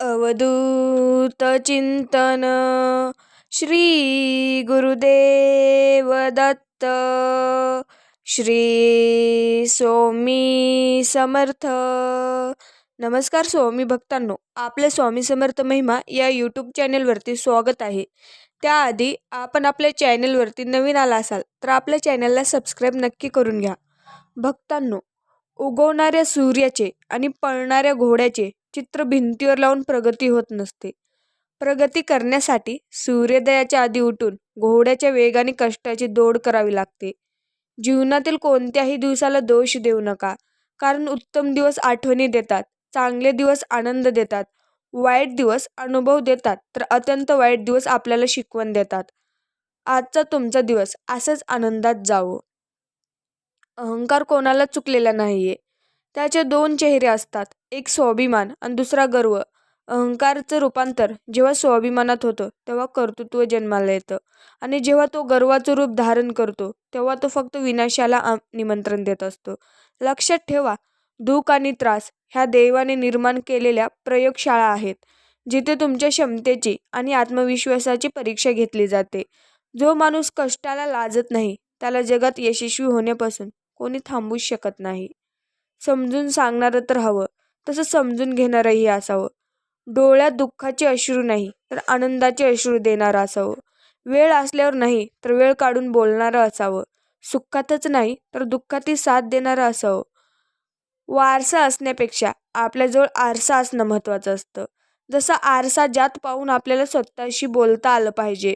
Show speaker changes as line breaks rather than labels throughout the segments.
अवधूत चिंतन श्री गुरुदेव दत्त श्री स्वामी समर्थ. नमस्कार स्वामी भक्तांनो आपल्या स्वामी समर्थ महिमा या यूट्यूब चॅनेलवरती स्वागत आहे. त्याआधी आपण आपल्या चॅनेलवरती नवीन आला असाल तर आपल्या चॅनलला सबस्क्राईब नक्की करून घ्या. भक्तांनो उगवणाऱ्या सूर्याचे आणि पळणाऱ्या घोड्याचे चित्र भिंतीवर लावून प्रगती होत नसते. प्रगती करण्यासाठी सूर्योदयाच्या आधी उठून घोड्याच्या वेगाने कष्टाची दौड करावी लागते. जीवनातील कोणत्याही दिवसाला दोष देऊ नका कारण उत्तम दिवस आठवणी देतात चांगले दिवस आनंद देतात वाईट दिवस अनुभव देतात तर अत्यंत वाईट दिवस आपल्याला शिकवण देतात. आजचा तुमचा दिवस असंच आनंदात जावो. अहंकार कोणाला चुकलेला नाहीये. त्याचे दोन चेहरे असतात. एक स्वाभिमान आणि दुसरा गर्व. अहंकारचं रूपांतर जेव्हा स्वाभिमानात होतं तेव्हा कर्तृत्व जन्माला येतं. आणि जेव्हा तो गर्वाचं रूप धारण करतो तेव्हा तो फक्त विनाशाला निमंत्रण देत असतो. लक्षात ठेवा दुःख आणि त्रास ह्या देवाने निर्माण केलेल्या प्रयोगशाळा आहेत जिथे तुमच्या क्षमतेची आणि आत्मविश्वासाची परीक्षा घेतली जाते. जो माणूस कष्टाला लाजत नाही त्याला जगात यशस्वी होण्यापासून कोणी थांबूच शकत नाही. समजून सांगणारं तर हवं. तसं समजून घेणारंही असावं. डोळ्यात दुःखाचे अश्रू नाही तर आनंदाचे अश्रू देणारं असावं. वेळ असल्यावर नाही तर वेळ काढून बोलणारं असावं. सुखातच नाही तर दुःखातही साथ देणारं असावं. वारसा असण्यापेक्षा आपल्याजवळ आरसा असणं महत्त्वाचं असतं. जसं आरसा ज्यात पाहून आपल्याला स्वतःशी बोलता आलं पाहिजे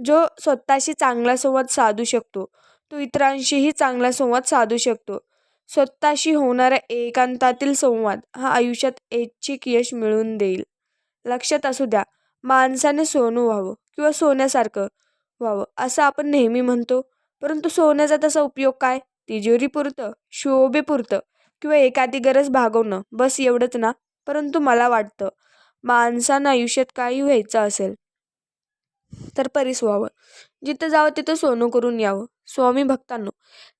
जो स्वतःशी चांगला संवाद साधू शकतो तो इतरांशीही चांगला संवाद साधू शकतो. स्वतःशी होणाऱ्या एकांतातील संवाद हा आयुष्यात ऐच्छिक यश मिळवून देईल. लक्षात असू द्या माणसाने सोनं व्हावं किंवा सोन्यासारखं व्हावं असं आपण नेहमी म्हणतो परंतु सोन्याचा तसा उपयोग काय? तिजोरीपुरतं शोभेपुरतं किंवा एखादी गरज भागवणं बस एवढंच ना? परंतु मला वाटतं माणसानं आयुष्यात काही व्हायचं असेल तर परीस व्हावं. जिथं जावं तिथं सोनं करून यावं. स्वामी भक्तांनो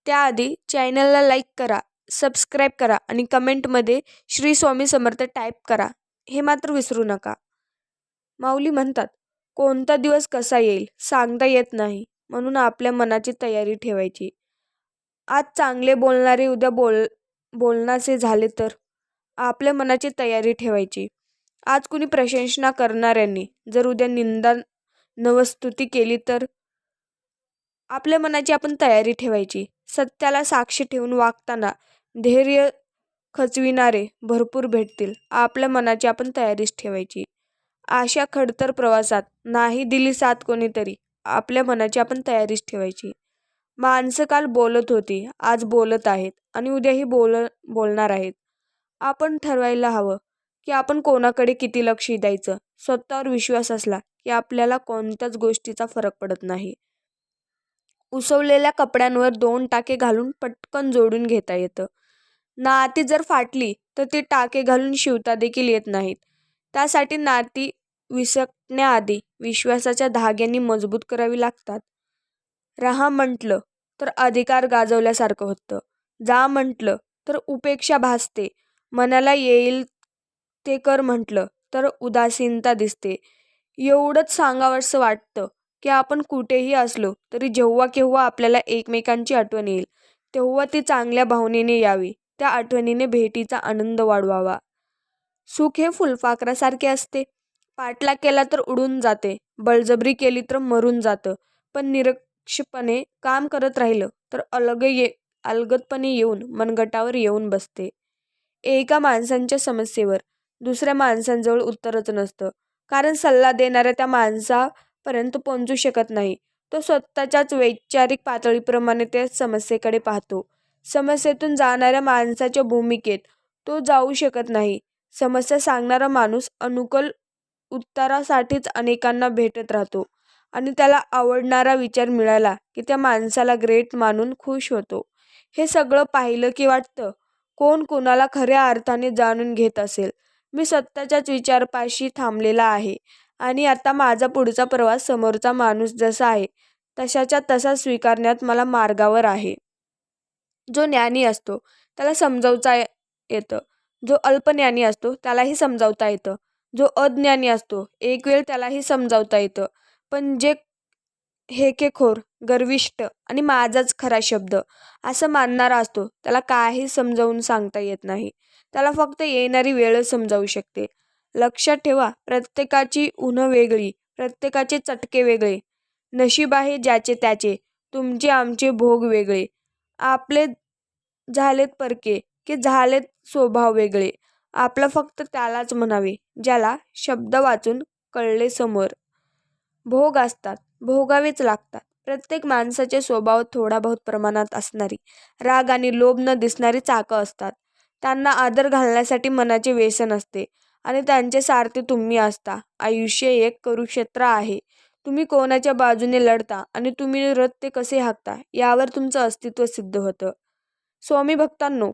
त्याआधी चॅनलला लाईक करा. सबस्क्राईब करा आणि कमेंटमध्ये श्री स्वामी समर्थ टाईप करा. हे मात्र विसरू नका. माऊली म्हणतात कोणता दिवस कसा येईल सांगता येत नाही म्हणून आपल्या मनाची तयारी ठेवायची. आज चांगले बोलणारे उद्या बोल बोलण्याचे झाले तर आपल्या मनाची तयारी ठेवायची. आज कुणी प्रशंसना करणाऱ्यांनी जर उद्या निंदा नवस्तुती केली तर आपल्या मनाची आपण तयारी ठेवायची. सत्याला साक्षी ठेवून वागताना धैर्य खचविणारे भरपूर भेटतील. आपल्या मनाची आपण तयारीच ठेवायची. अशा खडतर प्रवासात नाही दिली साथ कोणीतरी आपल्या मनाची आपण तयारीच ठेवायची. माणसं काल बोलत होती आज बोलत आहेत आणि उद्याही बोल बोलणार आहेत. आपण ठरवायला हवं की आपण कोणाकडे किती लक्ष द्यायचं? स्वतःवर विश्वास असला की आपल्याला कोणत्याच गोष्टीचा फरक पडत नाही. उसवलेल्या कपड्यांवर दोन टाके घालून पटकन जोडून घेता येतं. नाती जर फाटली तर ती टाके घालून शिवता देखील येत नाहीत. त्यासाठी नाती विसकण्याआधी विश्वासाच्या धाग्यांनी मजबूत करावी लागतात. रहा म्हटलं तर अधिकार गाजवल्यासारखं होतं. जा म्हटलं तर उपेक्षा भासते. मनाला येईल ते कर म्हटलं तर उदासीनता दिसते. एवढंच सांगावंसं वाटतं. की आपण कुठेही असलो तरी जेव्हा केव्हा आपल्याला एकमेकांची आठवण येईल तेव्हा ती चांगल्या भावनेने यावी त्या आठवणीने भेटीचा आनंद वाढवावा. सुख हे फुलपाखरासारखे असते. पाठलाग केला तर उडून जाते बळजबरी केली तर मरून जातं. पण निरक्षपणे काम करत राहिलं तर अलग ये अलगदपणे येऊन मनगटावर येऊन बसते. एका माणसांच्या समस्येवर दुसऱ्या माणसांजवळ उत्तरच नसतं. कारण सल्ला देणाऱ्या त्या माणसा पर्यंत पोहोचू शकत नाही. तो स्वतःच्याच वैचारिक पातळीप्रमाणे त्या समस्येकडे पाहतो. समस्येतून जाणाऱ्या माणसाच्या भूमिकेत तो जाऊ शकत नाही. समस्या सांगणारा माणूस अनुकूल उत्तरासाठीच अनेकांना भेटत राहतो आणि त्याला आवडणारा विचार मिळाला की त्या माणसाला ग्रेट मानून खुश होतो. हे सगळं पाहिलं की वाटतं कोण कोणाला खऱ्या अर्थाने जाणून घेत असेल. मी स्वतःच्याच विचारपाशी थांबलेला आहे. आणि आता माझा पुढचा प्रवास समोरचा माणूस जसा आहे तशाच्या तसा स्वीकारण्यात मला मार्गावर आहे. जो ज्ञानी असतो त्याला समजावता येतं. जो अल्पज्ञानी असतो त्यालाही समजावता येतं. जो अज्ञानी असतो एक वेळ त्यालाही समजावता येतं. पण जे हेकेखोर गर्विष्ट आणि माझाच खरा शब्द असं मानणारा असतो त्याला काही समजावून सांगता येत नाही. त्याला फक्त येणारी वेळच समजावू शकते. लक्षात ठेवा प्रत्येकाची उन्हं वेगळी प्रत्येकाचे चटके वेगळे. नशीब आहे ज्याचे त्याचे तुमचे आमचे भोग वेगळे. आपले झालेत परके की झालेत स्वभाव वेगळे. आपलं फक्त त्यालाच म्हणावे ज्याला शब्द वाचून कळले समोर. भोग असतात भोगावेच लागतात. प्रत्येक माणसाचे स्वभाव थोडा बहुत प्रमाणात असणारी. राग आणि लोभ न दिसणारी चाकं असतात. त्यांना आदर घालण्यासाठी मनाचे व्यसन असते. आणि त्यांचे सारथे तुम्ही असता. आयुष्य एक कुरुक्षेत्र आहे. तुम्ही कोणाच्या बाजूने लढता आणि तुम्ही रथ ते कसे हाकता यावर तुमचं अस्तित्व सिद्ध होतं. स्वामी भक्तांनो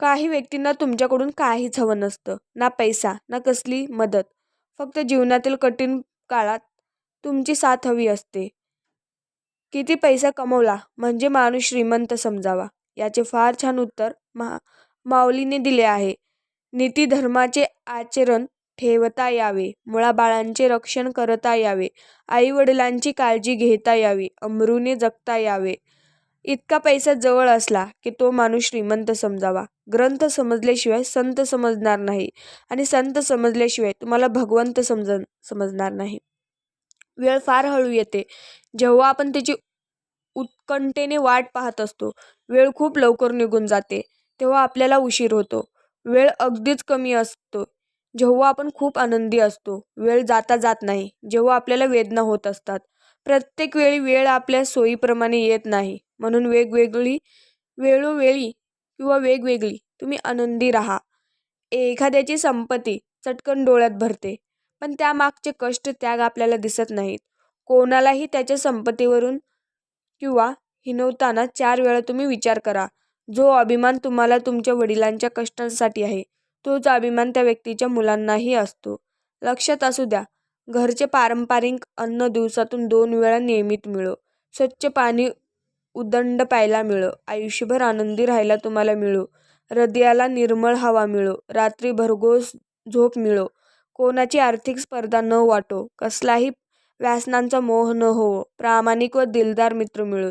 काही व्यक्तींना तुमच्याकडून काहीच हवं नसतं. ना पैसा ना कसली मदत. फक्त जीवनातील कठीण काळात तुमची साथ हवी असते. किती पैसा कमवला म्हणजे माणूस श्रीमंत समजावा. याचे फार छान उत्तर मा माऊलीने दिले आहे. नीती धर्माचे आचरण ठेवता यावे मुळाबाळांचे रक्षण करता यावे आईवडिलांची काळजी घेता यावी अमरूने जगता यावे. इतका पैसा जवळ असला की तो माणूस श्रीमंत समजावा. ग्रंथ समजल्याशिवाय संत समजणार नाही आणि संत समजल्याशिवाय तुम्हाला भगवंत समज समजणार नाही. वेळ फार हळू येते. जेव्हा आपण त्याची उत्कंठेने वाट पाहत असतो वेळ खूप लवकर निघून जाते तेव्हा आपल्याला उशीर होतो. वेळ अगदीच कमी असतो. जेव्हा आपण खूप आनंदी असतो वेळ जाता जात नाही जेव्हा आपल्याला वेदना होत असतात. प्रत्येक वेळी वेळ आपल्या सोयीप्रमाणे येत नाही. म्हणून वेगवेगळी वेळोवेळी किंवा वेगवेगळी तुम्ही आनंदी राहा. एखाद्याची संपत्ती चटकन डोळ्यात भरते पण त्यामागचे कष्ट त्याग आपल्याला दिसत नाहीत. कोणालाही त्याच्या संपत्तीवरून किंवा हिनवताना चार वेळा तुम्ही विचार करा. जो अभिमान तुम्हाला तुमच्या वडिलांच्या कष्टांसाठी आहे तोच अभिमान त्या व्यक्तीच्या मुलांनाही असतो. लक्षात असू द्या घरचे पारंपरिक अन्न दिवसातून दोन वेळा नियमित मिळो स्वच्छ पाणी उदंड प्यायला मिळो आयुष्यभर आनंदी राहायला तुम्हाला मिळो हृदयाला निर्मळ हवा मिळो रात्री भरघोस झोप मिळो कोणाची आर्थिक स्पर्धा न वाटो कसलाही व्यासनांचा मोह न हो प्रामाणिक व दिलदार मित्र मिळो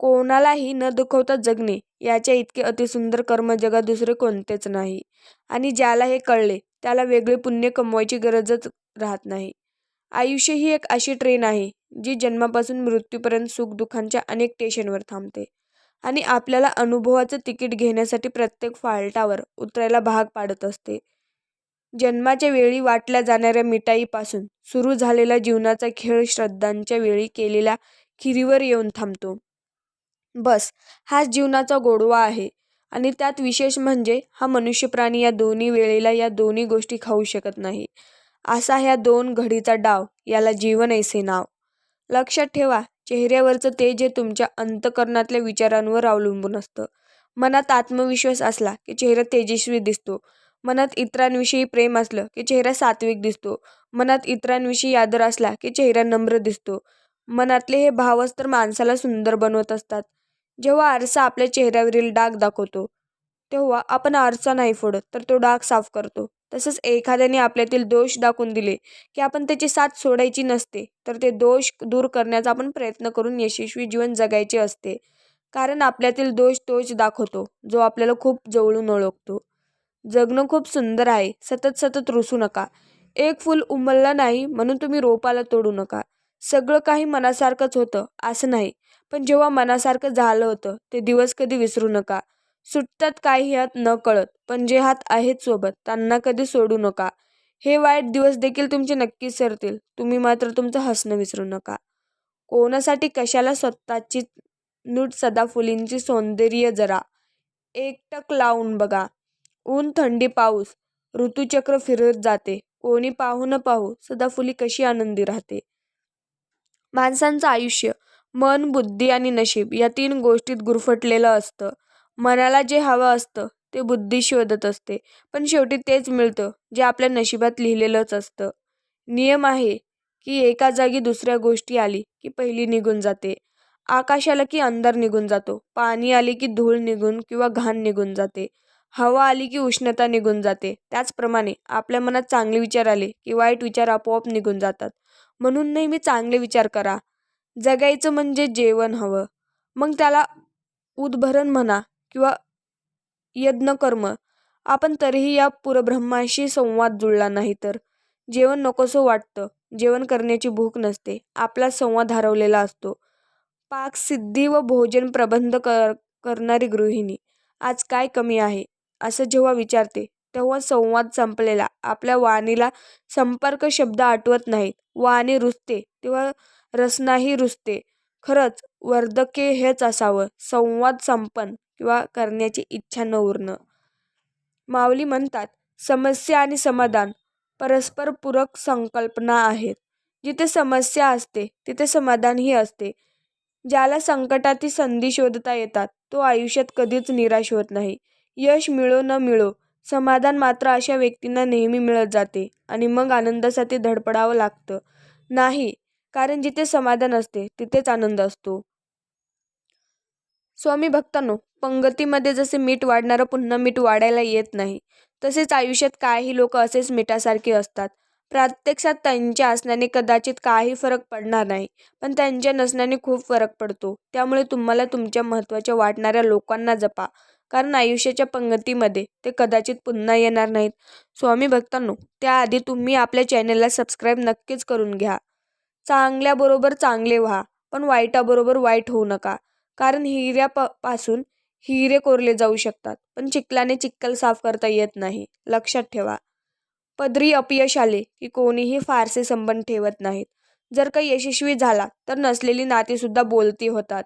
कोणालाही न दुखवता जगणे याच्या इतके अतिसुंदर कर्म जगात दुसरे कोणतेच नाही. आणि ज्याला हे कळले त्याला वेगळे पुण्य कमवायची गरजच राहत नाही. आयुष्य ही एक अशी ट्रेन आहे जी जन्मापासून मृत्यूपर्यंत सुखदुःखांच्या अनेक स्टेशनवर थांबते. आणि आपल्याला अनुभवाचं तिकीट घेण्यासाठी प्रत्येक फाल्टावर उतरायला भाग पाडत असते. जन्माच्या वेळी वाटल्या जाणाऱ्या मिठाईपासून सुरू झालेला जीवनाचा खेळ श्रद्धांच्या वेळी केलेल्या खिरीवर येऊन थांबतो. बस हाच जीवनाचा गोडवा आहे. आणि त्यात विशेष म्हणजे हा मनुष्यप्राणी या दोन्ही वेळेला या दोन्ही गोष्टी खाऊ शकत नाही. असा ह्या दोन घडीचा डाव याला जीवन ऐसे नाव. लक्षात ठेवा चेहऱ्यावरचं तेज हे तुमच्या अंतकरणातल्या विचारांवर अवलंबून असतं. मनात आत्मविश्वास असला की चेहरा तेजस्वी दिसतो. मनात इतरांविषयी प्रेम असलं की चेहरा सात्विक दिसतो. मनात इतरांविषयी आदर असला की चेहरा नम्र दिसतो. मनातले हे भावच तर माणसाला सुंदर बनवत असतात. जेव्हा आरसा आपल्या चेहऱ्यावरील डाग दाखवतो तेव्हा आपण आरसा नाही फोडत तर तो डाग साफ करतो. तसंच एखाद्याने आपल्यातील दोष दाखवून दिले की आपण त्याची साथ सोडायची नसते तर ते दोष दूर करण्याचा आपण प्रयत्न करून यशस्वी जीवन जगायचे असते. कारण आपल्यातील दोष तोच दाखवतो जो आपल्याला खूप जवळून ओळखतो. जगणं खूप सुंदर आहे सतत सतत रुसू नका. एक फूल उमललं नाही म्हणून तुम्ही रोपाला तोडू नका. सगळं काही मनासारखंच होतं असं नाही. पण जेव्हा मनासारखं झालं होतं ते दिवस कधी विसरू नका. सुटतात काही हात न कळत पण जे हात आहेत सोबत त्यांना कधी सोडू नका. हे वाईट दिवस देखील तुमचे नक्कीच सरतील. तुम्ही मात्र तुमचं हसणं विसरू नका. कोणासाठी कशाला स्वतःची नूट सदाफुलींची सौंदर्य जरा. एकटक लावून बघा. ऊन थंडी पाऊस ऋतूचक्र फिरत जाते. कोणी पाहू न पाहू सदाफुली कशी आनंदी राहते. माणसांचं आयुष्य. मन बुद्धी आणि नशीब या तीन गोष्टीत गुरफटलेलं असतं. मनाला जे हवं असतं ते बुद्धी शोधत असते. पण शेवटी तेच मिळतं जे आपल्या नशिबात लिहिलेलंच असतं. नियम आहे की एका जागी दुसऱ्या गोष्टी आली की पहिली निघून जाते. आकाश आलं की अंधार निघून जातो. पाणी आले की धूळ निघून किंवा घाण निघून जाते. हवा आली की उष्णता निघून जाते. त्याचप्रमाणे आपल्या मनात चांगले विचार आले की वाईट विचार आपोआप निघून जातात. म्हणून नेहमी चांगले विचार करा. जगायचं म्हणजे जेवण हवं. मग त्याला उद्भरण म्हणा किंवा यज्ञकर्म. आपण तरीही या पुरब्रह्माशी संवाद जुळला नाही तर. जेवण नकोसं वाटतं. जेवण करण्याची भूक नसते. आपला संवाद हरवलेला असतो. पाकसिद्धी व भोजन प्रबंध कर करणारी गृहिणी. आज काय कमी आहे? असं जेव्हा विचारते तेव्हा संवाद संपलेला. आपल्या वाणीला संपर्क शब्द आठवत नाहीत. वाणी रुजते. तेव्हा रसनाही रुजते खरंच वर्धके हेच असावं. संवाद संपन्न किंवा करण्याची इच्छा न उरणं. माऊली म्हणतात समस्या आणि समाधान परस्पर पूरक संकल्पना आहेत. जिथे समस्या असते तिथे समाधानही असते. ज्याला संकटातील संधी शोधता येतात तो आयुष्यात कधीच निराश होत नाही. यश मिळो न मिळो समाधान मात्र अशा व्यक्तींना नेहमी मिळत जाते आणि मग आनंदासाठी धडपडावं लागतं. नाही कारण जिथे समाधान असते तिथेच आनंद असतो. स्वामी भक्तांनो पंगतीमध्ये जसे मीठ वाढणारं पुन्हा मीठ वाढायला येत नाही तसेच आयुष्यात काही लोक असेच मिठासारखे असतात. प्रत्यक्षात त्यांच्या असण्याने कदाचित काही फरक पडणार नाही पण त्यांच्या नसण्याने खूप फरक पडतो. त्यामुळे तुम्हाला तुमच्या महत्त्वाच्या वाटणाऱ्या लोकांना जपा कारण आयुष्याच्या पंगतीमध्ये ते कदाचित पुन्हा येणार नाहीत. स्वामी भक्तांनो त्याआधी तुम्ही आपल्या चॅनलला सबस्क्राईब नक्कीच करून घ्या. चांगल्याबरोबर चांगले व्हा पण वाईटाबरोबर वाईट होऊ नका. कारण हिऱ्या प पासून हिरे कोरले जाऊ शकतात पण चिखलाने चिखल साफ करता येत नाही. लक्षात ठेवा. पदरी अपयश आले की कोणीही फारसे संबंध ठेवत नाहीत. जर काही यशस्वी झाला तर नसलेली नातीसुद्धा बोलती होतात.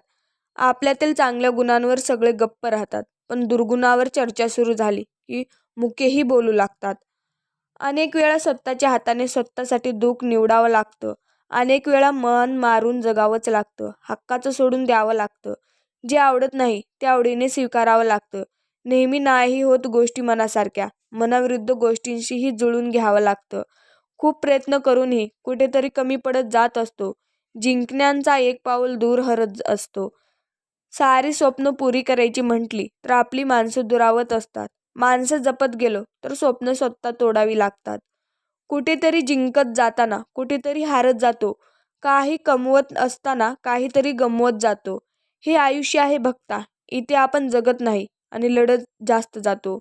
आपल्यातील चांगल्या गुणांवर सगळे गप्प राहतात पण दुर्गुणावर चर्चा सुरू झाली की मुकेही बोलू लागतात. अनेक वेळा स्वतःच्या हाताने स्वतःसाठी दुःख निवडावं लागतं. अनेक वेळा मन मारून जगावंच लागतं. हक्काचं सोडून द्यावं लागतं. जे आवडत नाही ते आवडीने स्वीकारावं लागतं. नेहमी नाही होत गोष्टी मनासारख्या. मनाविरुद्ध गोष्टींशीही जुळून घ्यावं लागतं. खूप प्रयत्न करूनही कुठेतरी कमी पडत जात असतो. जिंकण्यांचा एक पाऊल दूर हरत असतो. सारी स्वप्न पुरी करायची म्हटली तर आपली माणसं दुरावत असतात. माणसं जपत गेलो तर स्वप्न स्वतः तोडावी लागतात. कुठेतरी जिंकत जाताना कुठेतरी हारत जातो. काही कमवत असताना काहीतरी गमवत जातो. हे आयुष्य आहे भक्ता इथे आपण जगत नाही आणि लढत जास्त जातो.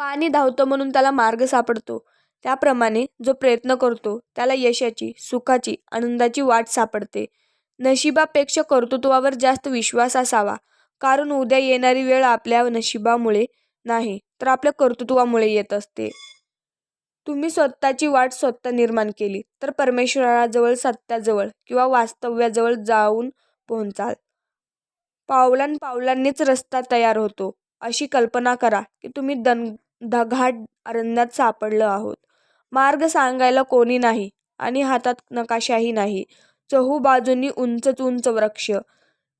पाणी धावतं म्हणून त्याला मार्ग सापडतो. त्याप्रमाणे जो प्रयत्न करतो त्याला यशाची सुखाची आनंदाची वाट सापडते. नशिबापेक्षा कर्तृत्वावर जास्त विश्वास असावा. कारण उद्या येणारी वेळ आपल्या नशिबामुळे नाही तर आपल्या कर्तृत्वामुळे येत असते. तुम्ही स्वतःची वाट स्वतः निर्माण केली तर परमेश्वराजवळ सत्याजवळ किंवा वास्तव्याजवळ जाऊन पोहोचाल. पावलां पावलांनीच रस्ता तयार होतो. अशी कल्पना करा की तुम्ही दन दघाट अरण्यात सापडलं आहोत. मार्ग सांगायला कोणी नाही आणि हातात नकाशाही नाही. चहूबाजूंनी उंचच उंच वृक्ष.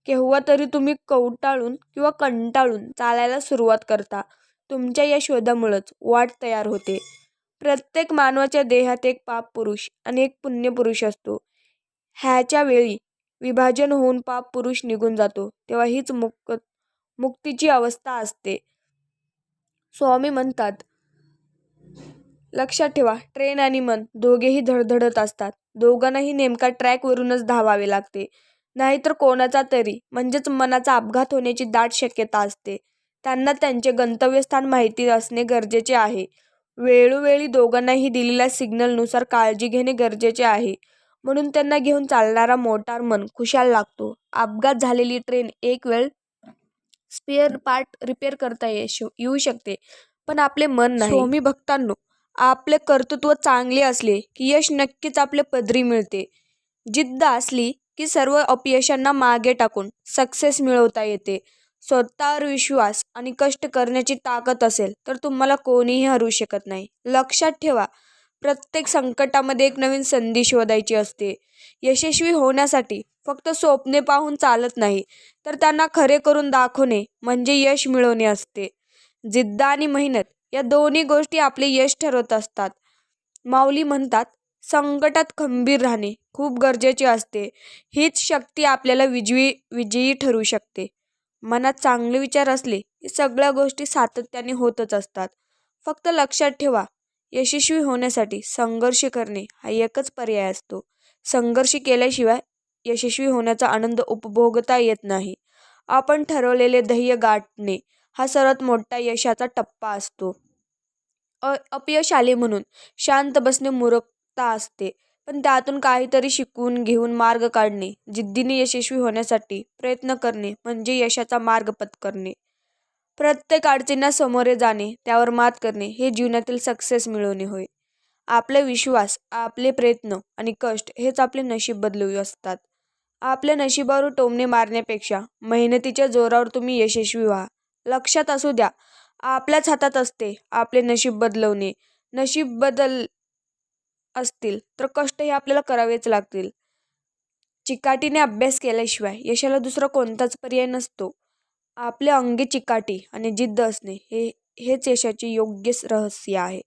केव्हा तरी तुम्ही कवटाळून किंवा कंटाळून चालायला सुरुवात करता. तुमच्या या शोधामुळंच वाट तयार होते. प्रत्येक मानवाच्या देहात एक पाप पुरुष आणि एक पुण्य पुरुष असतो. ह्याच्या वेळी विभाजन होऊन पाप पुरुष निघून जातो. तेव्हा हीच मुक्त मुक्तीची अवस्था असते. स्वामी म्हणतात लक्षात ठेवा ट्रेन आणि मन दोघेही धडधडत असतात. दोघांनाही नेमका ट्रॅकवरूनच धावावे लागते. नाहीतर कोणाचा तरी म्हणजेच मनाचा अपघात होण्याची दाट शक्यता असते. त्यांना त्यांचे गंतव्यस्थान माहिती असणे गरजेचे आहे. वेळोवेळी दोघांनाही दिलेल्या सिग्नलनुसार काळजी घेणे गरजेचे आहे. म्हणून त्यांना घेऊन चालणारा मोटार मन खुशाल लागतो. अपघात झालेली ट्रेन एक वेळ स्पेअर पार्ट रिपेअर करता येऊ शकते पण आपले मन नाही. स्वामी भक्तांनो आपले कर्तृत्व चांगले असले की यश नक्कीच आपले पदरी मिळते. जिद्द असली की सर्व अपयशांना मागे टाकून सक्सेस मिळवता येते. स्वतःवर विश्वास आणि कष्ट करण्याची ताकद असेल तर तुम्हाला कोणीही हरवू शकत नाही. लक्षात ठेवा प्रत्येक संकटामध्ये एक नवीन संधी शोधायची असते. यशस्वी होण्यासाठी फक्त स्वप्ने पाहून चालत नाही तर त्यांना खरे करून दाखवणे म्हणजे यश मिळवणे असते. जिद्द आणि मेहनत या दोन्ही गोष्टी आपले यश ठरवत असतात. माऊली म्हणतात संकटात खंबीर राहणे खूप गरजेचे असते. हीच शक्ती आपल्याला विजयी विजयी ठरू शकते. मनात चांगले विचार असले की सगळ्या गोष्टी सातत्याने होतच असतात. फक्त लक्षात ठेवा यशस्वी होण्यासाठी संघर्ष करणे हा एकच पर्याय असतो. संघर्ष केल्याशिवाय यशस्वी होण्याचा आनंद उपभोगता येत नाही. आपण ठरवलेले ध्येय गाठणे हा सर्वात मोठा यशाचा टप्पा असतो. अ अपयश आले म्हणून शांत बसणे मूर्खता असते. पण त्यातून काहीतरी शिकून घेऊन मार्ग काढणे जिद्दीने यशस्वी होण्यासाठी प्रयत्न करणे म्हणजे यशाचा मार्ग पत्करणे. प्रत्येक अडचणींना सामोरे जाणे त्यावर मात करणे हे जीवनातील सक्सेस मिळवणे होय. आपले विश्वास आपले प्रयत्न आणि कष्ट हेच आपले नशीब बदलू असतात. आपल्या नशिबावर टोमणे मारण्यापेक्षा मेहनतीच्या जोरावर तुम्ही यशस्वी व्हा. लक्षात असू द्या आपल्याच हातात असते आपले नशीब बदलवणे. नशीब बदल असतील तर कष्ट हे आपल्याला करावेच लागतील. चिकाटीने अभ्यास केल्याशिवाय यशाला दुसरा कोणताच पर्याय नसतो. आपल्या अंगी चिकाटी आणि जिद्द असणे हे हेच यशाचे योग्य रहस्य आहे.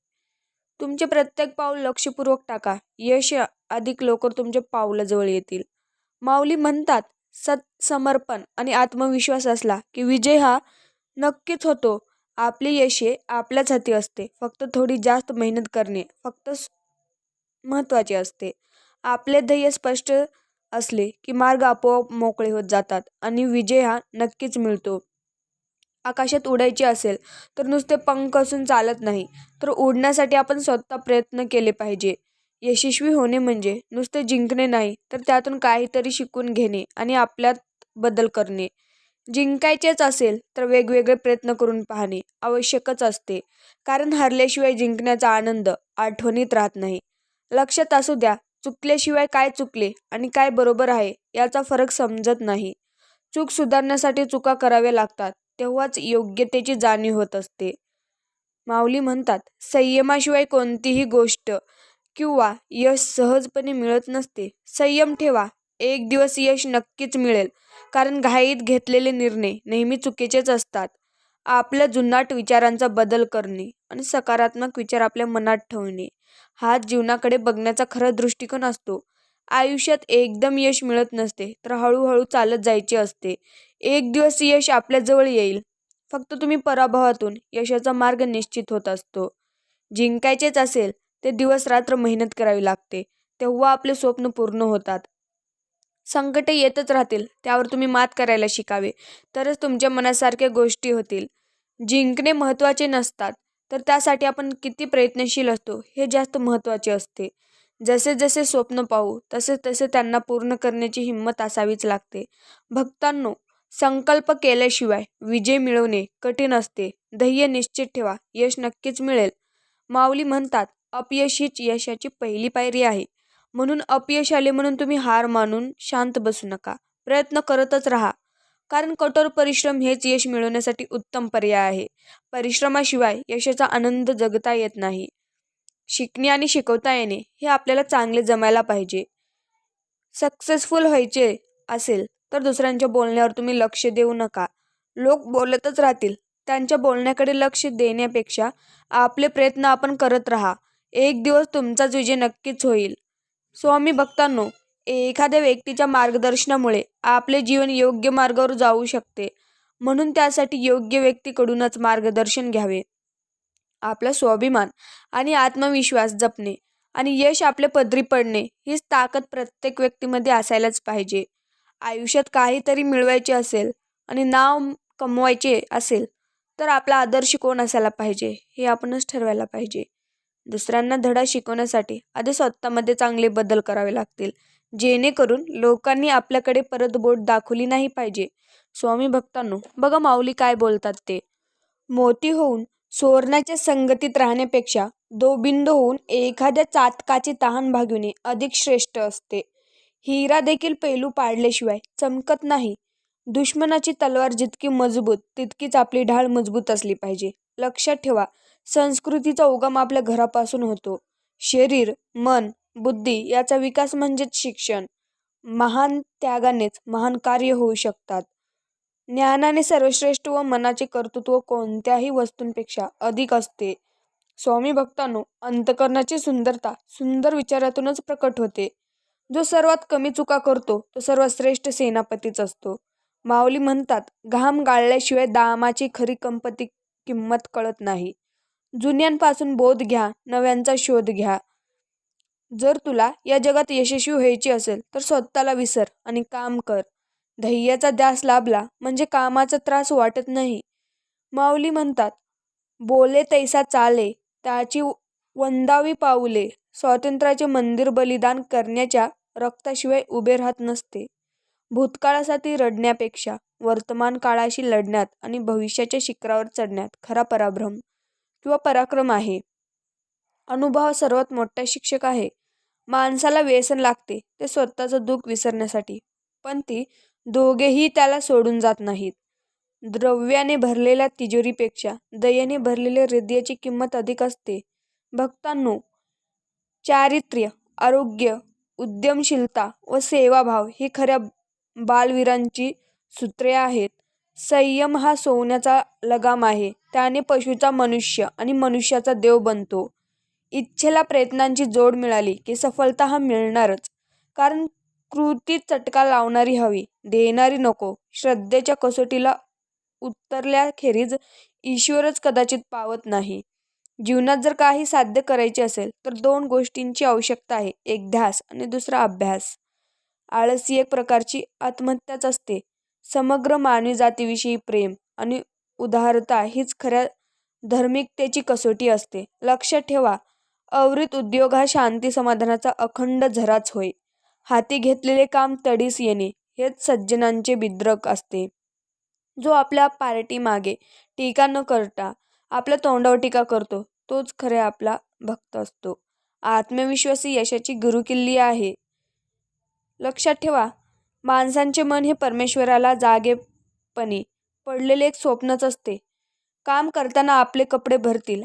तुमचे प्रत्येक पाऊल लक्षपूर्वक टाका. यश अधिक लवकर तुमच्या पावलाजवळ येतील. माऊली म्हणतात सत्समर्पण आणि आत्मविश्वास असला की विजय हा नक्कीच होतो. आपले यश हे आपल्याच हाती असते. फक्त थोडी जास्त मेहनत करणे फक्त महत्त्वाचे असते. आपले ध्येय स्पष्ट असले की मार्ग आपोआप मोकळे होत जातात आणि विजय हा नक्कीच मिळतो. आकाशात उडायचे असेल तर नुसते पंख असून चालत नाही तर उडण्यासाठी आपण स्वतः प्रयत्न केले पाहिजे. यशस्वी होणे म्हणजे नुसते जिंकणे नाही तर त्यातून काहीतरी शिकून घेणे आणि आपल्यात बदल करणे. जिंकायचेच असेल तर वेगवेगळे प्रयत्न करून पाहणे आवश्यकच असते कारण हरल्याशिवाय जिंकण्याचा आनंद आठवणीत राहत नाही. लक्षात असू द्या चुकल्याशिवाय काय चुकले आणि काय बरोबर आहे याचा फरक समजत नाही. चूक सुधारण्यासाठी चुका कराव्या लागतात तेव्हाच योग्यतेची जाणीव होत असते. माऊली म्हणतात संयमाशिवाय कोणतीही गोष्ट किंवा यश सहजपणे मिळत नसते. संयम ठेवा एक दिवस यश नक्कीच मिळेल कारण घाईत घेतलेले निर्णय नेहमी चुकीचेच असतात. आपल्या जुनाट विचारांचा बदल करणे आणि सकारात्मक विचार आपल्या मनात ठेवणे. हा जीवनाकडे बघण्याचा खरा दृष्टिकोन असतो. आयुष्यात एकदम यश मिळत नसते तर हळूहळू चालत जायचे असते. एक दिवस यश आपल्याजवळ येईल. फक्त तुम्ही पराभवातून यशाचा मार्ग निश्चित होत असतो. जिंकायचेच असेल ते दिवस रात्र मेहनत करावी लागते तेव्हा आपले स्वप्न पूर्ण होतात. संकटे येतच राहतील त्यावर तुम्ही मात करायला शिकावे तरच तुमच्या मनासारख्या गोष्टी होतील. जिंकणे महत्त्वाचे नसतात. तर त्यासाठी आपण किती प्रयत्नशील असतो हे जास्त महत्त्वाचे असते. जसे जसे स्वप्न पाहू तसे तसे त्यांना पूर्ण करण्याची हिंमत असावीच लागते. भक्तांनो संकल्प केल्याशिवाय विजय मिळवणे कठीण असते. ध्येय निश्चित ठेवा यश नक्कीच मिळेल. माऊली म्हणतात अपयश हीच यशाची पहिली पायरी आहे. म्हणून अपयश आले म्हणून तुम्ही हार मानून शांत बसू नका. प्रयत्न करतच राहा. कारण कठोर परिश्रम हेच यश मिळवण्यासाठी उत्तम पर्याय आहे. परिश्रमाशिवाय यशाचा आनंद जगता येत नाही. शिकणे आणि शिकवता येणे हे आपल्याला चांगले जमायला पाहिजे. सक्सेसफुल व्हायचे असेल तर दुसऱ्यांच्या बोलण्यावर तुम्ही लक्ष देऊ नका. लोक बोलतच राहतील. त्यांच्या बोलण्याकडे लक्ष देण्यापेक्षा आपले प्रयत्न आपण करत राहा. एक दिवस तुमचाच विजय नक्कीच होईल. स्वामी भक्तांनो एखाद्या व्यक्तीच्या मार्गदर्शनामुळे आपले जीवन योग्य मार्गावर जाऊ शकते. म्हणून त्यासाठी योग्य व्यक्तीकडूनच मार्गदर्शन घ्यावे. आपला स्वाभिमान आणि आत्मविश्वास जपणे आणि यश आपले पदरी पडणे हीच ताकद प्रत्येक व्यक्तीमध्ये असायलाच पाहिजे. आयुष्यात काहीतरी मिळवायचे असेल आणि नाव कमवायचे असेल तर आपला आदर्श कोण असायला पाहिजे हे आपणच ठरवायला पाहिजे. दुसऱ्यांना धडा शिकवण्यासाठी आधी स्वतःमध्ये चांगले बदल करावे लागतील. जेणेकरून लोकांनी आपल्याकडे परत बोट दाखवली नाही पाहिजे. स्वामी भक्तांनो बघा माऊली काय बोलतात ते. मोती होऊन सोरण्याच्या संगतीत राहण्यापेक्षा दोबिंद होऊन एखाद्या चातकाची तहान भागविणे अधिक श्रेष्ठ असते. हिरा देखील पैलू पाडल्याशिवाय चमकत नाही. दुश्मनाची तलवार जितकी मजबूत तितकीच आपली ढाळ मजबूत असली पाहिजे. लक्षात ठेवा संस्कृतीचा उगम आपल्या घरापासून होतो. शरीर मन बुद्धी याचा विकास म्हणजेच शिक्षण. महान त्यागानेच महान कार्य होऊ शकतात. ज्ञानाने सर्वश्रेष्ठ व मनाचे कर्तृत्व कोणत्याही वस्तूंपेक्षा अधिक असते. स्वामी भक्तांनो अंतकरणाची सुंदरता सुंदर विचारातूनच प्रकट होते. जो सर्वात कमी चुका करतो तो सर्वात श्रेष्ठ सेनापतीच असतो. माऊली म्हणतात घाम गाळल्याशिवाय दामाची खरी कंपती किंमत कळत नाही. जुन्यांपासून बोध घ्या नव्यांचा शोध घ्या. जर तुला या जगात यशस्वी व्हायचे असेल तर स्वतःला विसर आणि काम कर. धैर्याचा ध्यास लाभला म्हणजे कामाचा त्रास वाटत नाही. माऊली म्हणतात बोले तैसा चाले त्याची वंदावी पाऊले. स्वातंत्र्याचे मंदिर बलिदान करण्याच्या रक्ताशिवाय उभे राहत नसते. भूतकाळासाठी रडण्यापेक्षा वर्तमान काळाशी लढण्यात आणि भविष्याच्या शिखरावर चढण्यात खरा पराभ्रम किंवा पराक्रम आहे. अनुभव सर्वात मोठा शिक्षक आहे. माणसाला व्यसन लागते ते स्वतःचं दुःख विसरण्यासाठी. पण ती दोघेही त्याला सोडून जात नाहीत. द्रव्याने भरलेल्या तिजोरीपेक्षा दयेने भरलेल्या हृदयाची किंमत अधिक असते. भक्तांनो चारित्र्य आरोग्य उद्यमशीलता व सेवाभाव ही खऱ्या बालवीरांची सूत्रे आहेत. संयम हा सोन्याचा लगाम आहे. त्याने पशुचा मनुष्य आणि मनुष्याचा देव बनतो. इच्छेला प्रयत्नांची जोड मिळाली की सफलता हा मिळणारच. कारण कृती चटका लावणारी हवी देणारी नको. श्रद्धेच्या कसोटीला उतरल्याखेरीज ईश्वरच कदाचित पावत नाही. जीवनात जर काही साध्य करायचे असेल तर दोन गोष्टींची आवश्यकता आहे एक ध्यास आणि दुसरा अभ्यास. आळस ही एक प्रकारची आत्महत्याच असते. समग्र मानवी जातीविषयी प्रेम आणि उदारता हीच खऱ्या धार्मिकतेची कसोटी असते. लक्षात ठेवा अवृत उद्योग हा शांती समाधानाचा अखंड झराच होय. हाती घेतलेले काम तडीस येणे हेच सज्जनांचे बिद्रक असते. जो आपल्या पार्टीमागे टीका न करता आपल्या तोंडावर टीका करतो तोच खरे आपला भक्त असतो. आत्मविश्वासी यशाची गुरुकिल्ली आहे. लक्षात ठेवा माणसांचे मन हे परमेश्वराला जागेपणे पडलेले एक स्वप्नच असते. काम करताना आपले कपडे भरतील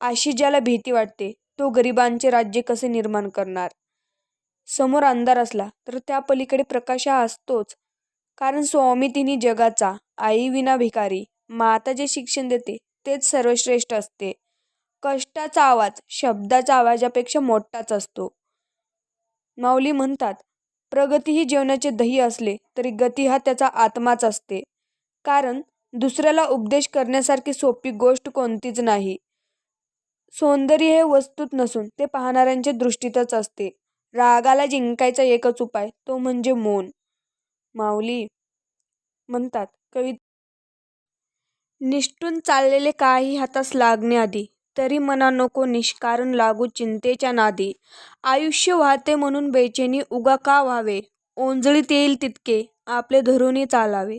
अशी ज्याला भीती वाटते तो गरिबांचे राज्य कसे निर्माण करणार? समोर अंधार असला तर त्या पलीकडे प्रकाश हा असतोच. कारण स्वामी तिन्ही जगाचा आई विना भिकारी माता जे शिक्षण देते तेच सर्वश्रेष्ठ असते. कष्टाचा आवाज शब्दाच्या आवाजापेक्षा मोठाच असतो. माऊली म्हणतात प्रगती ही जीवनाचे दही असले तरी गती हा त्याचा आत्माच असते. कारण दुसऱ्याला उपदेश करण्यासारखी सोपी गोष्ट कोणतीच नाही. सौंदर्य हे वस्तूत नसून ते पाहणाऱ्यांच्या दृष्टीतच असते. रागाला जिंकायचा एकच उपाय तो म्हणजे मौन. माऊली म्हणतात कवी निष्ठून चाललेले काही हातास लागण्याआधी तरी मना नको निष्कारण लागू चिंतेच्या नादी. आयुष्य वाहते म्हणून बेचैनी उगा का व्हावे? ओंजळीत येईल तितके आपले धरूनही चालावे.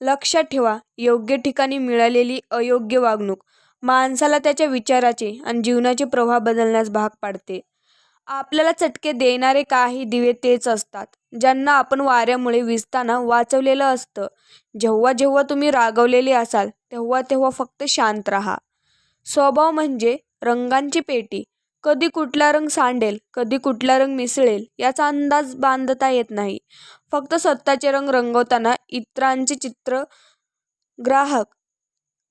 लक्षात ठेवा योग्य ठिकाणी मिळालेली अयोग्य वागणूक माणसाला त्याच्या विचाराचे आणि जीवनाचे प्रवाह बदलण्यास भाग पाडते. आपल्याला चटके देणारे काही दिवे तेच असतात ज्यांना आपण वाऱ्यामुळे विजताना वाचवलेलं असतं. जेव्हा जेव्हा तुम्ही रागवलेले असाल तेव्हा तेव्हा फक्त शांत राहा. स्वभाव म्हणजे रंगांची पेटी. कधी कुठला रंग सांडेल कधी कुठला रंग मिसळेल याचा अंदाज बांधता येत नाही. फक्त स्वतःचे रंग रंगवताना इतरांचे चित्र ग्राहक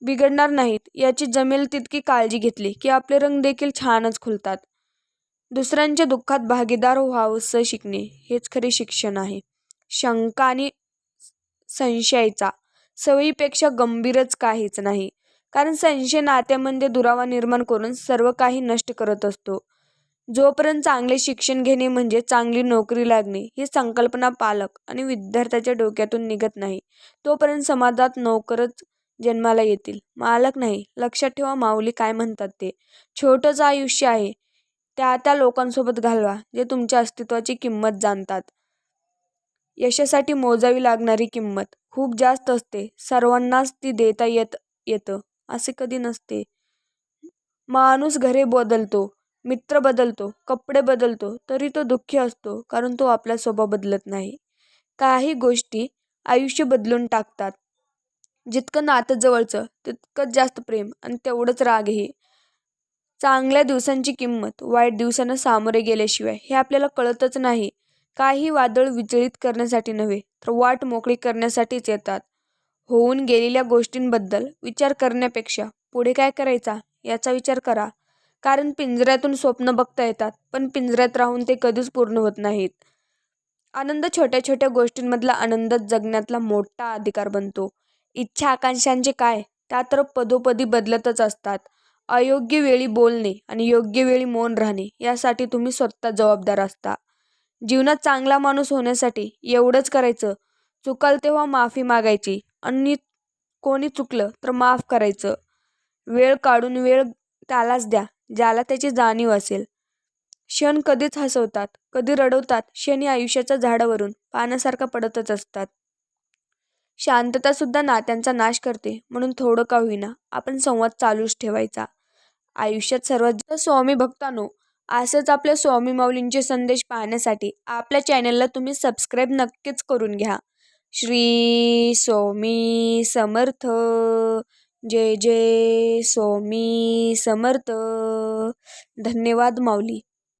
बिघडणार नाहीत. याची जमेल तितकी काळजी घेतली की आपले रंग देखील छानच खुलतात. दुसऱ्यांच्या दुःखात भागीदार व्हावंसं शिकणे हेच खरे शिक्षण आहे. शंका आणि संशयाचा सवयीपेक्षा गंभीरच काहीच नाही. कारण संशय नात्यामध्ये दुरावा निर्माण करून सर्व काही नष्ट करत असतो. जोपर्यंत चांगले शिक्षण घेणे म्हणजे चांगली नोकरी लागणे ही संकल्पना पालक आणि विद्यार्थ्याच्या डोक्यातून निघत नाही तोपर्यंत समाजात नोकरच जन्माला येतील. मालक नाही. लक्षात ठेवा माऊली काय म्हणतात ते. छोटंच आयुष्य आहे. त्या त्या लोकांसोबत घालवा जे तुमच्या अस्तित्वाची किंमत जाणतात. यशासाठी मोजावी लागणारी किंमत खूप जास्त असते. सर्वांनाच ती देता येत येतं. असे कधी नसते. माणूस घरे बदलतो मित्र बदलतो कपडे बदलतो तरी तो दुःखी असतो कारण तो आपला स्वभाव बदलत नाही. काही गोष्टी आयुष्य बदलून टाकतात. जितकं नातं जवळचं तितकंच जास्त प्रेम आणि तेवढंच रागही चांगल्या दिवसांची किंमत वाईट दिवसांना सामोरे गेल्याशिवाय हे आपल्याला कळतच नाही. काही वादळ विचलित करण्यासाठी नव्हे तर वाट मोकळी करण्यासाठीच येतात. होऊन गेलेल्या गोष्टींबद्दल विचार करण्यापेक्षा पुढे काय करायचा याचा विचार करा. कारण पिंजऱ्यातून स्वप्न बघता येतात पण पिंजऱ्यात राहून ते कधीच पूर्ण होत नाहीत. आनंद छोट्या छोट्या गोष्टींमधला आनंद जगण्यातला मोठा अधिकार बनतो. इच्छा आकांक्षांचे काय? त्या तर पदोपदी बदलतच असतात. अयोग्य वेळी बोलणे आणि योग्य वेळी मौन राहणे यासाठी तुम्ही स्वतः जबाबदार असता. जीवनात चांगला माणूस होण्यासाठी एवढंच करायचं. चुकाल तेव्हा माफी मागायची. आणि कोणी चुकलं तर माफ करायचं. वेळ काढून वेळ त्यालाच द्या ज्याला त्याची जाणीव असेल. क्षण कधीच हसवतात कधी रडवतात क्षणी आयुष्याच्या झाडावरून पाण्यासारखा पडतच असतात. शांततासुद्धा नात्यांचा नाश करते. म्हणून थोडं का होईना आपण संवाद चालूच ठेवायचा. आयुष्यात सर्वात स्वामी भक्तांनो असेच आपल्या स्वामी माऊलींचे संदेश पाहण्यासाठी आपल्या चॅनलला तुम्ही सबस्क्राईब नक्कीच करून घ्या. श्री स्वामी समर्थ. जय जय स्वामी समर्थ. धन्यवाद माऊली.